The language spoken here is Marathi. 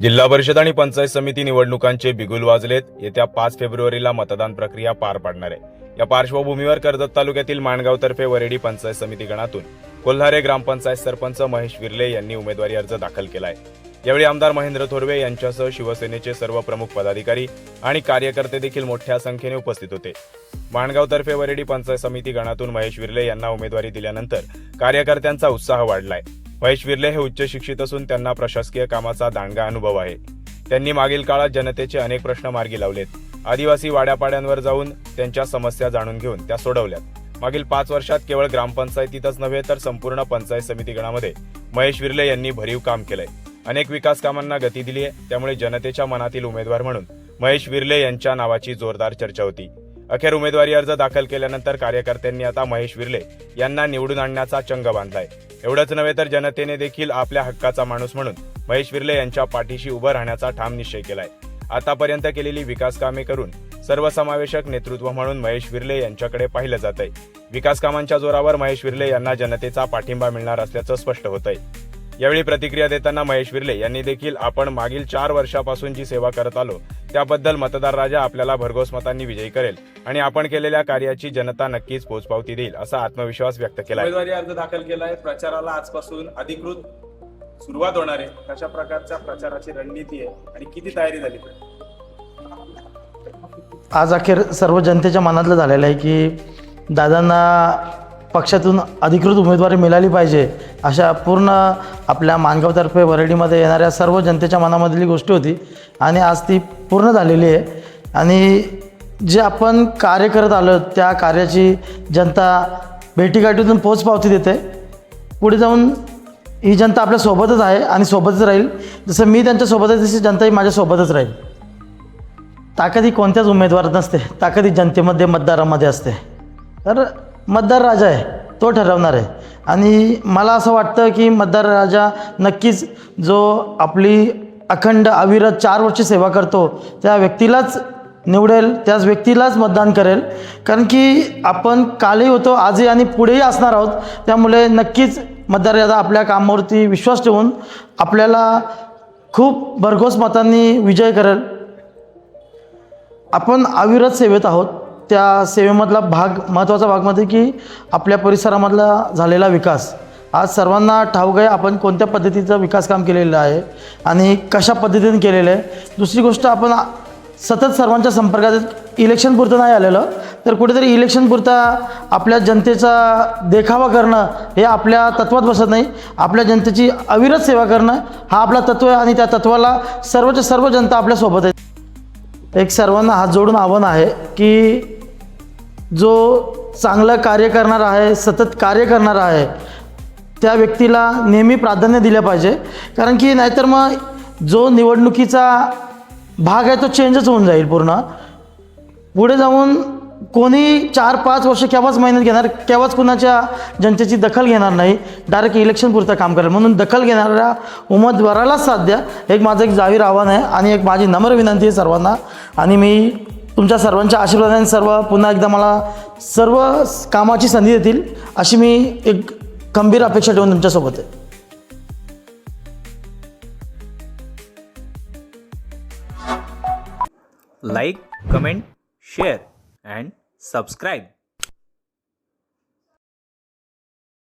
जिल्हा परिषद आणि पंचायत समिती निवडणुकांचे बिगुल वाजलेत. येत्या पाच फेब्रुवारीला मतदान प्रक्रिया पार पाडणार आहे. या पार्श्वभूमीवर कर्जत तालुक्यातील माणगाव तर्फे वरेडी पंचायत समिती गणातून कोल्हारे ग्रामपंचायत सरपंच महेश विर्ले यांनी उमेदवारी अर्ज दाखल केला आहे यावेळी आमदार महेंद्र थोरवे यांच्यासह शिवसेनेचे सर्व प्रमुख पदाधिकारी आणि कार्यकर्ते देखील मोठ्या संख्येने उपस्थित होते. माणगाव तर्फे वरेडी पंचायत समिती गणातून महेश विर्ले यांना उमेदवारी दिल्यानंतर कार्यकर्त्यांचा उत्साह वाढलाय. महेश विर्ले हे उच्च शिक्षित असून त्यांना प्रशासकीय कामाचा दांडगा अनुभव आहे. त्यांनी मागील काळात जनतेचे अनेक प्रश्न मार्गी लावलेत. आदिवासी वाड्यापाड्यांवर जाऊन त्यांच्या समस्या जाणून घेऊन त्या सोडवल्यात. मागील पाच वर्षात केवळ ग्रामपंचायतीतच नव्हे तर संपूर्ण पंचायत समिती गणामध्ये महेश विर्ले यांनी भरीव काम केलंय. अनेक विकास कामांना गती दिली आहे त्यामुळे जनतेच्या मनातील उमेदवार म्हणून महेश विर्ले यांच्या नावाची जोरदार चर्चा होती. अखेर उमेदवारी अर्ज दाखल केल्यानंतर कार्यकर्त्यांनी आता महेश विर्ले यांना निवडून आणण्याचा चंग बांधलाय. एवढंच नव्हे तर जनतेने देखील आपल्या हक्काचा माणूस म्हणून महेश विर्ले यांच्या पाठीशी उभं राहण्याचा ठाम निश्चय केलाय. आतापर्यंत केलेली विकास कामे करून सर्वसमावेशक नेतृत्व म्हणून महेश विर्ले यांच्याकडे पाहिलं जात आहे विकास कामांच्या जोरावर महेश विर्ले यांना जनतेचा पाठिंबा मिळणार असल्याचं स्पष्ट होत आहे यावेळी प्रतिक्रिया देताना महेश विर्ले यांनी देखील आपण मागील चार वर्षापासून जी सेवा करत आलो त्याबद्दल मतदार राजा आपल्याला भरघोस मतांनी विजयी करेल आणि आपण केलेल्या कार्याची जनता नक्कीच पोचपावती देईल असा आत्मविश्वास व्यक्त केला उमेदवारी अर्ज दाखल केलाय. प्रचाराला आजपासून अधिकृत सुरुवात होणार आहे. कशा प्रकारच्या प्रचाराची रणनीती आहे आणि किती तयारी झाली? आज अखेर सर्व जनतेच्या मनातलं झालेलं आहे की दादांना पक्षातून अधिकृत उमेदवारी मिळाली पाहिजे अशा पूर्ण आपल्या मानगावतर्फे वरडीमध्ये येणाऱ्या सर्व जनतेच्या मनामधली गोष्ट होती आणि आज ती पूर्ण झालेली आहे. आणि जे आपण कार्य करत आलो त्या कार्याची जनता भेटीगाठीतून पोचपावती देते. पुढे जाऊन ही जनता आपल्यासोबतच आहे आणि सोबतच राहील. जसं मी त्यांच्यासोबत आहे तशी जनताही माझ्यासोबतच राहील. ताकद ही कोणत्याच उमेदवारात नसते. ताकद ही जनतेमध्ये मतदारामध्ये असते. तर मतदार राजा आहे तो ठरवणार आहे. आणि मला असं वाटतं की मतदार राजा नक्कीच जो आपली अखंड अविरत चार वर्ष सेवा करतो त्या व्यक्तीलाच निवडेल त्याच व्यक्तीलाच मतदान करेल. कारण की आपण कालही होतो आजही आणि पुढेही असणार आहोत. त्यामुळे नक्कीच मतदार राजा आपल्या कामावरती विश्वास ठेवून आपल्याला खूप भरघोस मतांनी विजय करेल. आपण अविरत सेवेत आहोत. त्या सेवेमधला भाग महत्त्वाचा भाग म्हणजे की आपल्या परिसरामधला झालेला विकास. आज सर्वांना ठाऊक आहे आपण कोणत्या पद्धतीचं विकास काम केलेलं आहे आणि कशा पद्धतीने केलेलं आहे. दुसरी गोष्ट आपण सतत सर्वांच्या संपर्कात इलेक्शन पुरतं नाही आलेलं. तर कुठेतरी इलेक्शन पुरता आपल्या जनतेचा देखावा करणं हे आपल्या तत्वात बसत नाही. आपल्या जनतेची अविरत सेवा करणं हा आपला तत्व आहे आणि त्या तत्वाला सर्वच्या सर्व जनता आपल्यासोबत आहे एक सर्वांना हात जोडून आव्हान आहे की जो चांगलं कार्य करणार आहे सतत कार्य करणार आहे त्या व्यक्तीला नेहमी प्राधान्य दिलं पाहिजे. कारण की नाहीतर मग जो निवडणुकीचा भाग आहे तो चेंजच होऊन जाईल पूर्ण. पुढे जाऊन कोणी चार पाच वर्ष केव्हाच मेहनत घेणार केव्हाच कुणाच्या जनतेची दखल घेणार नाही डायरेक्ट इलेक्शन पुरतं काम करेल. म्हणून दखल घेणाऱ्या उमेदवारालाच साथ द्या. एक माझं एक जाहीर आव्हान आहे आणि एक माझी नम्र विनंती आहे सर्वांना. आणि मी तुमच्या सर्वांच्या आशीर्वादाने सर्व पुन्हा एकदा मला सर्व कामाची संधी देतील अशी मी एक गंभीर अपेक्षा ठेवून तुमच्यासोबत आहे. Like comment share and subscribe